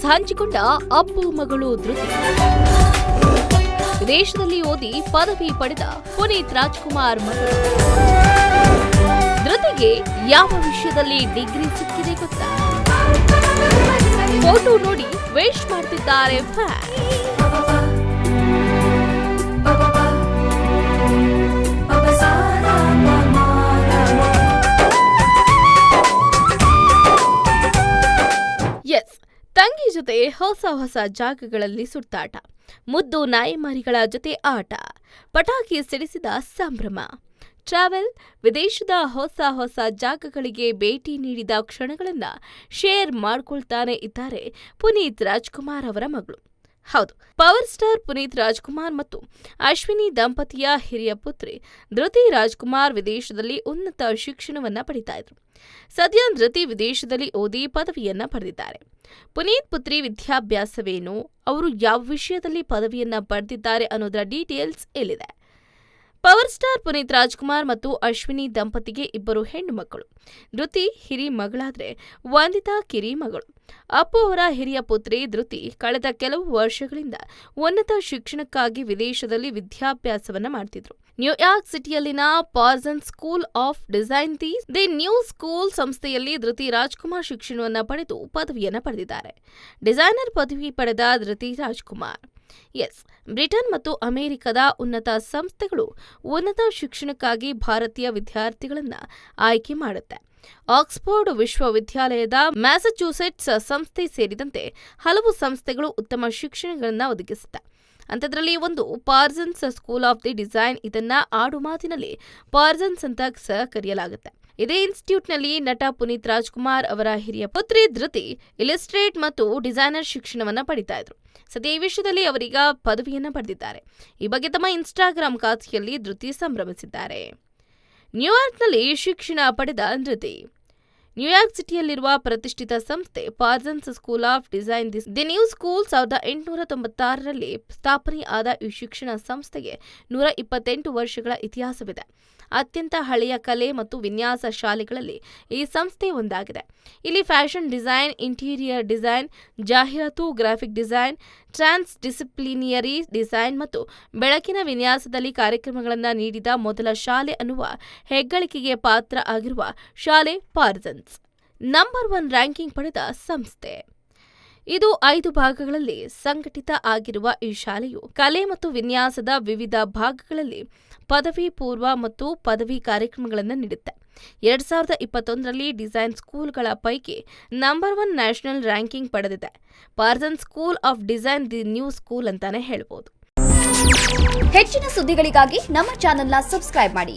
News ಹಂಚಿಕೊಂಡ ಅಪ್ಪು ಮಗಳು ಧೃತಿ. ದೇಶದಲ್ಲಿ ಓದಿ ಪದವಿ ಪಡೆದ ಪುನೀತ್ ರಾಜ್ಕುಮಾರ್ ಮಗಳು. ಧೃತಿಗೆ ಯಾವ ವಿಷಯದಲ್ಲಿ ಡಿಗ್ರಿ ಸಿಕ್ಕಿದೆ ಗೊತ್ತಾ? ಫೋಟೋ ನೋಡಿ ವೇಸ್ಟ್ ಮಾಡ್ತಿದ್ದಾರೆ ಫ್ಯಾನ್. ಜೊತೆ ಹೊಸ ಹೊಸ ಜಾಗಗಳಲ್ಲಿ ಸುತ್ತಾಟ, ಮುದ್ದು ನಾಯಿಮಾರಿಗಳ ಜೊತೆ ಆಟ, ಪಟಾಕಿ ಸಿಡಿಸಿದ ಸಂಭ್ರಮ. ಟ್ರಾವೆಲ್, ವಿದೇಶದ ಹೊಸ ಹೊಸ ಜಾಗಗಳಿಗೆ ಭೇಟಿ ನೀಡಿದ ಕ್ಷಣಗಳನ್ನು ಶೇರ್ ಮಾಡ್ಕೊಳ್ತಾನೆ ಇದ್ದಾರೆ ಪುನೀತ್ ರಾಜ್ಕುಮಾರ್ ಅವರ ಮಗಳು. ಹೌದು, ಪವರ್ ಸ್ಟಾರ್ ಪುನೀತ್ ರಾಜ್ಕುಮಾರ್ ಮತ್ತು ಅಶ್ವಿನಿ ದಂಪತಿಯ ಹಿರಿಯ ಪುತ್ರಿ ಧೃತಿ ರಾಜ್ಕುಮಾರ್ ವಿದೇಶದಲ್ಲಿ ಉನ್ನತ ಶಿಕ್ಷಣವನ್ನ ಪಡಿತಾ ಇದ್ರು. ಸದ್ಯ ಧೃತಿ ವಿದೇಶದಲ್ಲಿ ಓದಿ ಪದವಿಯನ್ನ ಪಡೆದಿದ್ದಾರೆ. ಪುನೀತ್ ಪುತ್ರಿ ವಿದ್ಯಾಭ್ಯಾಸವೇನು? ಅವರು ಯಾವ ವಿಷಯದಲ್ಲಿ ಪದವಿಯನ್ನ ಪಡೆದಿದ್ದಾರೆ ಅನ್ನೋದರ ಡೀಟೇಲ್ಸ್ ಇಲ್ಲಿದೆ ಪವರ್ ಸ್ಟಾರ್ ಪುನೀತ್ ರಾಜ್ಕುಮಾರ್ ಮತ್ತು ಅಶ್ವಿನಿ ದಂಪತಿಗೆ ಇಬ್ಬರು ಹೆಣ್ಣು ಮಕ್ಕಳು. ಧೃತಿ ಹಿರಿ ಮಗಳಾದರೆ ವಂದಿತಾ ಕಿರಿ ಮಗಳು. ಅಪ್ಪು ಅವರ ಹಿರಿಯ ಪುತ್ರಿ ಧೃತಿ ಕಳೆದ ಕೆಲವು ವರ್ಷಗಳಿಂದ ಉನ್ನತ ಶಿಕ್ಷಣಕ್ಕಾಗಿ ವಿದೇಶದಲ್ಲಿ ವಿದ್ಯಾಭ್ಯಾಸವನ್ನ ಮಾಡ್ತಿದ್ರು. New York ಸಿಟಿಯಲ್ಲಿನ Parson School of Design the the New School ಸಂಸ್ಥೆಯಲ್ಲಿ ಧೃತಿ ರಾಜ್ಕುಮಾರ್ ಶಿಕ್ಷಣವನ್ನು ಪಡೆದು ಪದವಿಯನ್ನು ಪಡೆದಿದ್ದಾರೆ. ಡಿಸೈನರ್ ಪದವಿ ಪಡೆದ ಧೃತಿ ರಾಜ್ಕುಮಾರ್. ಎಸ್ ಬ್ರಿಟನ್ ಮತ್ತು ಅಮೆರಿಕದ ಉನ್ನತ ಸಂಸ್ಥೆಗಳು ಉನ್ನತ ಶಿಕ್ಷಣಕ್ಕಾಗಿ ಭಾರತೀಯ ವಿದ್ಯಾರ್ಥಿಗಳನ್ನು ಆಯ್ಕೆ ಮಾಡುತ್ತೆ. ಆಕ್ಸ್ಫೋರ್ಡ್ ವಿಶ್ವವಿದ್ಯಾಲಯದ ಮ್ಯಾಸಚ್ಯೂಸೆಟ್ಸ್ ಸಂಸ್ಥೆ ಸೇರಿದಂತೆ ಹಲವು ಸಂಸ್ಥೆಗಳು ಉತ್ತಮ ಶಿಕ್ಷಣಗಳನ್ನು ಒದಗಿಸುತ್ತೆ. ಅಂಥದ್ರಲ್ಲಿ ಒಂದು Parsons School of the Design ಇದನ್ನು ಆಡು ಮಾತಿನಲ್ಲಿ ಪಾರ್ಸನ್ಸ್ ಅಂತ ಸಹ ಕರೆಯಲಾಗುತ್ತೆ. ಇದೇ ಇನ್ಸ್ಟಿಟ್ಯೂಟ್ನಲ್ಲಿ ನಟ ಪುನೀತ್ ರಾಜ್ಕುಮಾರ್ ಅವರ ಹಿರಿಯ ಪುತ್ರಿ ಧೃತಿ ಇಲಿಸ್ಟ್ರೇಟ್ ಮತ್ತು ಡಿಸೈನರ್ ಶಿಕ್ಷಣವನ್ನು ಪಡಿತಾ ಇದ್ರು. ಸದ್ಯ ಈ ವಿಷಯದಲ್ಲಿ ಅವರೀಗ ಪದವಿಯನ್ನು ಪಡೆದಿದ್ದಾರೆ. ಈ ಬಗ್ಗೆ ತಮ್ಮ ಇನ್ಸ್ಟಾಗ್ರಾಮ್ ಖಾತೆಯಲ್ಲಿ ಧೃತಿ ಸಂಭ್ರಮಿಸಿದ್ದಾರೆ. ನ್ಯೂಯಾರ್ಕ್ನಲ್ಲಿ ಶಿಕ್ಷಣ ಪಡೆದ ಧೃತಿ. ನ್ಯೂಯಾರ್ಕ್ ಸಿಟಿಯಲ್ಲಿರುವ ಪ್ರತಿಷ್ಠಿತ ಸಂಸ್ಥೆ Parsons School of Design this the New School ಸಾವಿರದ ಎಂಟುನೂರ ತೊಂಬತ್ತಾರರಲ್ಲಿ ಸ್ಥಾಪನೆಯಾದ ಈ ಶಿಕ್ಷಣ ಸಂಸ್ಥೆಗೆ ನೂರ ಇಪ್ಪತ್ತೆಂಟು ವರ್ಷಗಳ ಇತಿಹಾಸವಿದೆ. ಅತ್ಯಂತ ಹಳೆಯ ಕಲೆ ಮತ್ತು ವಿನ್ಯಾಸ ಶಾಲೆಗಳಲ್ಲಿ ಈ ಸಂಸ್ಥೆ ಒಂದಾಗಿದೆ. ಇಲ್ಲಿ ಫ್ಯಾಷನ್ ಡಿಸೈನ್, ಇಂಟೀರಿಯರ್ ಡಿಸೈನ್, ಜಾಹೀರಾತು, graphic design transdisciplinary design ಮತ್ತು ಬೆಳಕಿನ ವಿನ್ಯಾಸದಲ್ಲಿ ಕಾರ್ಯಕ್ರಮಗಳನ್ನು ನೀಡಿದ ಮೊದಲ ಶಾಲೆ ಅನ್ನುವ ಹೆಗ್ಗಳಿಕೆಗೆ ಪಾತ್ರ ಆಗಿರುವ ಶಾಲೆ ಪಾರ್ಸನ್ಸ್. ನಂಬರ್ ಒನ್ ರ್ಯಾಂಕಿಂಗ್ ಪಡೆದ ಸಂಸ್ಥೆ. ಇದು ಐದು ಭಾಗಗಳಲ್ಲಿ ಸಂಘಟಿತ ಆಗಿರುವ ಈ ಶಾಲೆಯು ಕಲೆ ಮತ್ತು ವಿನ್ಯಾಸದ ವಿವಿಧ ಭಾಗಗಳಲ್ಲಿ ಪದವಿ, ಪೂರ್ವ ಮತ್ತು ಪದವಿ ಕಾರ್ಯಕ್ರಮಗಳನ್ನು ನೀಡುತ್ತೆ. ಎರಡ್ ಸಾವಿರದ ಇಪ್ಪತ್ತೊಂದರಲ್ಲಿ ಡಿಸೈನ್ ಸ್ಕೂಲ್ಗಳ ಪೈಕಿ ನಂಬರ್ ಒನ್ ನ್ಯಾಷನಲ್ ರ್ಯಾಂಕಿಂಗ್ ಪಡೆದಿದೆ. Parson School of Design the New School ಅಂತಾನೆ ಹೇಳ್ಬೋದು. ಹೆಚ್ಚಿನ ಸುದ್ದಿಗಳಿಗಾಗಿ ನಮ್ಮ ಚಾನೆಲ್ನ ಸಬ್ಸ್ಕ್ರೈಬ್ ಮಾಡಿ.